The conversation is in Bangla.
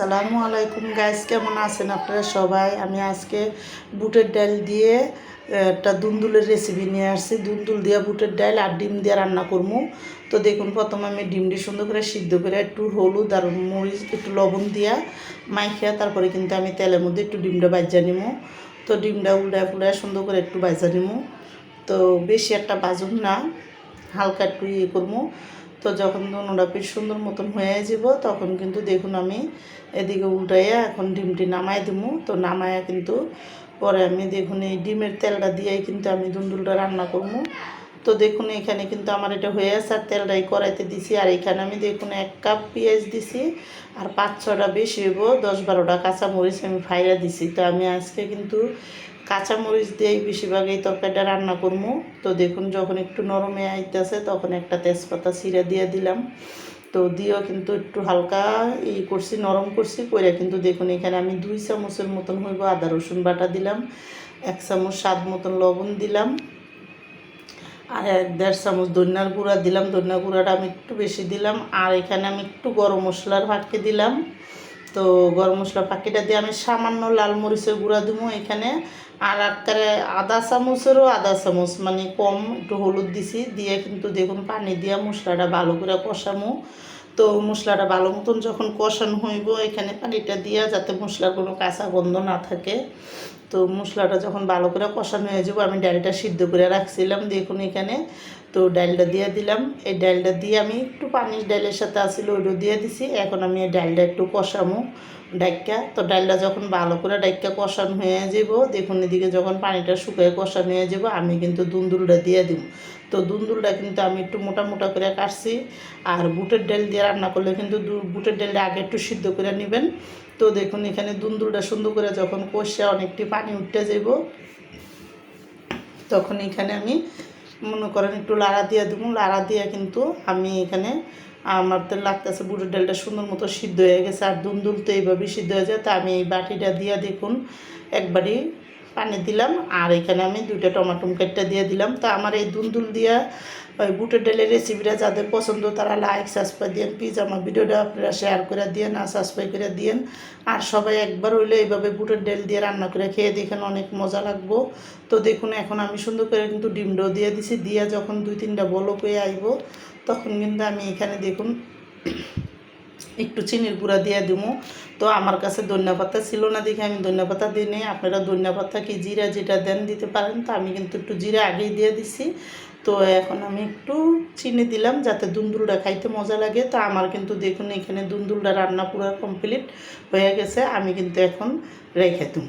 সালামু আলাইকুম গাইস কেমন আছেন আপনারা সবাই? আমি আজকে বুটের ডাল দিয়ে একটা দুন্দুলের রেসিপি নিয়ে আসছি। দুন্দুল দিয়ে বুটের ডাল আর ডিম দিয়ে রান্না করব। তো দেখুন, প্রথমে আমি ডিমটি সুন্দর করে সিদ্ধ করে একটু হলুদ আর মরিচ, একটু লবণ দিয়া মাইখিয়া তারপরে কিন্তু আমি তেলের মধ্যে একটু ডিমটা বাজ্যা নিমু তো ডিমটা উল্টায় ফুলায় সুন্দর করে একটু বাজা নিমু তো বেশি একটা বাজুন না, হালকা একটু ইয়ে করব। তো যখন দোনোটা পিঠ সুন্দর মতন হয়ে যাব, তখন কিন্তু দেখুন আমি এদিকে উল্টাইয়া এখন ডিমটি নামাই দিমু। তো নামায়া কিন্তু পরে আমি দেখুন এই ডিমের তেলটা দিয়েই কিন্তু আমি দুন্দুলটা রান্না করব তো দেখুন, এখানে কিন্তু আমার এটা হয়ে আছে আর তেলটাই কড়াইতে দিছি। আর এখানে আমি দেখুন, এক কাপ পেঁয়াজ দিছি আর পাঁচ ছটা বেশি হইব, দশ বারোটা কাঁচামরিচ আমি ফাইরা দিছি। তো আমি আজকে কিন্তু কাঁচামরিচ দিয়েই বেশিরভাগ এই তরকারিটা রান্না করব তো দেখুন, যখন একটু নরমে আইতেছে, তখন একটা তেজপাতা চিরা দিয়ে দিলাম। তো দিয়েও কিন্তু একটু হালকা ই করছি, নরম করছি করে কিন্তু দেখুন, এখানে আমি দুই চামচের মতন হইব আদা রসুন বাটা দিলাম। এক চামচ স্বাদ মতন লবণ দিলাম। আর দেড় চামচ ধনিয়ার গুঁড়া দিলাম, ধনিয়া গুঁড়াটা আমি একটু বেশি দিলাম, আর এখানে আমি একটু গরম মশলার ফাঁকি দিলাম। তো গরম মশলা ফাঁকিটা দিয়ে আমি সামান্য লাল মরিচের গুঁড়া দিব এখানে, আর একবারে আদা চামচেরও আদা চামচ মানে কম একটু হলুদ দিছি, দিয়ে কিন্তু দেখুন পানি দিয়ে মশলাটা ভালো করে কষামো তো মশলাটা ভালো মতন যখন কষানো হইব, এখানে পানিটা দিয়া যাতে মশলার কোনো কাঁচা গন্ধ না থাকে। তো মশলাটা যখন ভালো করে কষানো হয়ে যাব, আমি ডালটা সিদ্ধ করে রাখছিলাম দেখুন এখানে। তো ডালটা দিয়ে দিলাম। এই ডালটা দিয়ে আমি একটু পানির ডালের সাথে আসছিল ওইটা দিয়ে দিছি। এখন আমি এই ডালটা একটু কষামো ডাইকা তো ডালটা যখন ভালো করে ডাইকা কষানো হয়ে যাব দেখুন এদিকে যখন পানিটা শুকিয়ে কষানো হয়ে যাব আমি কিন্তু দুন্দুলটা দিয়ে দিব তো দুন্দুলটা কিন্তু আমি একটু মোটা মোটা করে কাটছি। আর বুটের ডাল দিয়ে রান্না করলে কিন্তু বুটের ডালটা আগে একটু সিদ্ধ করে নেবেন। তো দেখুন এখানে দুন্দুলটা সুন্দর করে যখন কষে অনেকটি পানি উঠতে যাব, তখন এখানে আমি মনে করেন একটু লাড়া দিয়ে দেবো। লাড়া দিয়ে কিন্তু আমি এখানে আমার তো লাগতেছে বুটের ডালটা সুন্দর মতো সিদ্ধ হয়ে গেছে। আর দুন্দুল তো এইভাবেই সিদ্ধ হয়ে যায়। তা আমি এই বাটিটা দিয়ে দেখুন, একবারই পানি দিলাম, আর এখানে আমি দুইটা টমাটো কেটটা দিয়ে দিলাম। তো আমার এই দুন্দুল দিয়া ওই বুটের ডালের রেসিপিটা যাদের পছন্দ, তারা লাইক সাবস্ক্রাইব দিয়েন। প্লিজ আমার ভিডিওটা আপনারা শেয়ার করে দিয়েন আর সাবস্ক্রাইব করে দিয়েন। আর সবাই একবার হইলে এইভাবে বুটের ডেল দিয়ে রান্না করে খেয়ে দেখেন অনেক মজা লাগবো। তো দেখুন, এখন আমি সুন্দর করে কিন্তু ডিমটাও দিয়ে দিছি। দিয়ে যখন দুই তিনটা বলক হয়ে আইব, তখন কিন্তু আমি এখানে দেখুন একটু চিনির গুঁড়া দিয়ে দিব তো আমার কাছে ধনিয়া পাতা ছিল না দেখে আমি ধনিয়া পাতা দিই নি আপনারা ধনিয়া পাতা কি জিরা যেটা দেন দিতে পারেন। তো আমি কিন্তু একটু জিরা আগেই দিয়ে দিছি। তো এখন আমি একটু চিনি দিলাম যাতে দুন্দুলটা খাইতে মজা লাগে। তো আমার কিন্তু দেখুন এখানে দুন্দুলটা রান্না পুরো কমপ্লিট হয়ে গেছে। আমি কিন্তু এখন রেখে দিই